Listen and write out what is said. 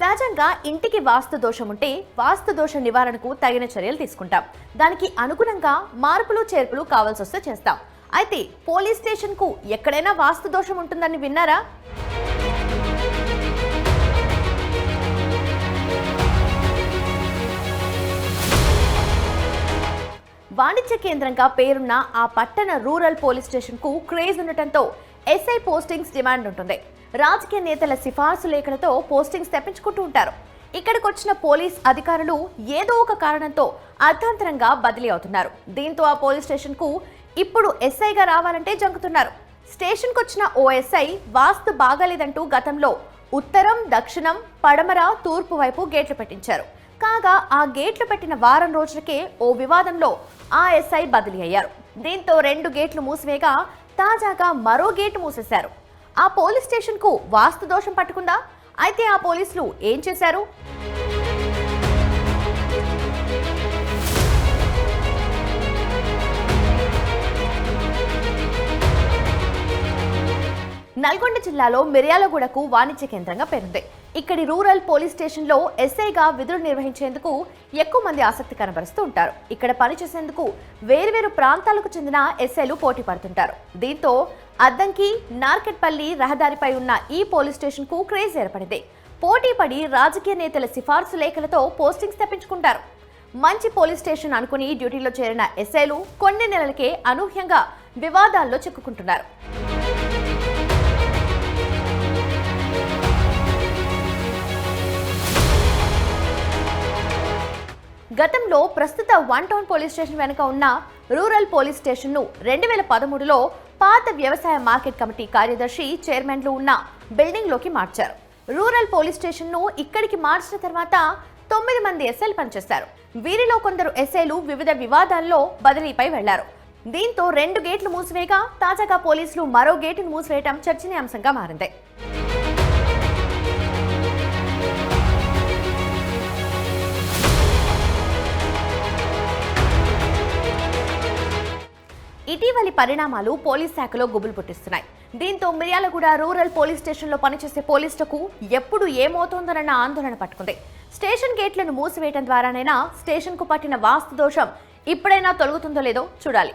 సహజంగా ఇంటికి వాస్తు దోషం ఉంటే వాస్తు దోష నివారణకు తగిన చర్యలు తీసుకుంటాం. దానికి అనుగుణంగా మార్పులు చేర్పులు కావాల్సి వస్తే చేస్తాం. అయితే పోలీస్ స్టేషన్కు ఎక్కడైనా వాస్తు దోషం ఉంటుందని విన్నారా? వాణిజ్య కేంద్రంగా పేరున్న ఆ పట్టణ రూరల్ పోలీస్ స్టేషన్కు క్రేజ్ ఉండటంతో ఎస్ఐ పోస్టింగ్స్ డిమాండ్ ఉంటుంది. రాజకీయ నేతల సిఫార్సు లేఖలతో పోస్టింగ్స్ తెప్పించుకుంటూ ఉంటారు. ఇక్కడికి వచ్చిన పోలీస్ అధికారులు ఏదో ఒక కారణంతో అర్థాంతరంగా బదిలీ అవుతున్నారు. దీంతో ఆ పోలీస్ స్టేషన్కు ఇప్పుడు ఎస్ఐగా రావాలంటే జంకుతున్నారు. స్టేషన్కు వచ్చిన ఓ ఎస్ఐ వాస్తు బాగాలేదంటూ గతంలో ఉత్తరం దక్షిణం పడమర తూర్పు వైపు గేట్లు పెట్టించారు. కాగా ఆ గేట్లు పెట్టిన వారం రోజులకే ఓ వివాదంలో ఆ ఎస్ఐ బదిలీ అయ్యారు. దీంతో రెండు గేట్లు మూసివేగా తాజాగా మరో గేటు మూసేశారు. ఆ పోలీస్ స్టేషన్కు వాస్తు దోషం పట్టుకుందా అయితే ఆ పోలీసులు ఏం చేశారు? నల్గొండ జిల్లాలో మిర్యాలగూడకు వాణిజ్య కేంద్రంగా పేరుంది. ఇక్కడి రూరల్ పోలీస్ స్టేషన్లో ఎస్ఐగా విధులు నిర్వహించేందుకు ఎక్కువ మంది ఆసక్తి కనబరుస్తూ ఉంటారు. ఇక్కడ పనిచేసేందుకు వేర్వేరు ప్రాంతాలకు చెందిన ఎస్ఐలు పోటీ పడుతుంటారు. దీంతో అద్దంకి నార్కెట్పల్లి రహదారిపై ఉన్న ఈ పోలీస్ స్టేషన్కు క్రేజ్ ఏర్పడింది. పోటీ పడి రాజకీయ నేతల సిఫార్సు లేఖలతో పోస్టింగ్స్ తెప్పించుకుంటారు. మంచి పోలీస్ స్టేషన్ అనుకుని డ్యూటీలో చేరిన ఎస్ఐలు కొన్ని నెలలకే అనూహ్యంగా వివాదాల్లో చిక్కుకుంటున్నారు. గతంలో ప్రస్తుత వన్ టౌన్ పోలీస్ స్టేషన్ వెనుక ఉన్న రూరల్ పోలీస్ స్టేషన్ను రెండు వేల పదమూడులో పాత వ్యవసాయ మార్కెట్ కమిటీ కార్యదర్శి చైర్మన్లు ఉన్న బిల్డింగ్లోకి మార్చారు. రూరల్ పోలీస్ స్టేషన్ను ఇక్కడికి మార్చిన తర్వాత తొమ్మిది మంది ఎస్ఐలు పనిచేస్తారు వీరిలో కొందరు ఎస్ఐలు వివిధ వివాదాల్లో బదిలీపై వెళ్ళారు. దీంతో రెండు గేట్లు మూసివేయగా తాజాగా పోలీసులు మరో గేటును మూసివేయటం చర్చనీయాంశంగా మారింది. ఇటీవలి పరిణామాలు పోలీస్ శాఖలో గుబులు పుట్టిస్తున్నాయి. దీంతో మిర్యాలగూడ రూరల్ పోలీస్ స్టేషన్లో పనిచేసే పోలీసులకు ఎప్పుడు ఏమవుతుందోనన్న ఆందోళన పట్టుకుంది. స్టేషన్ గేట్లను మూసివేయడం ద్వారానైనా స్టేషన్కు పట్టిన వాస్తు దోషం ఇప్పుడైనా తొలగుతుందో లేదో చూడాలి.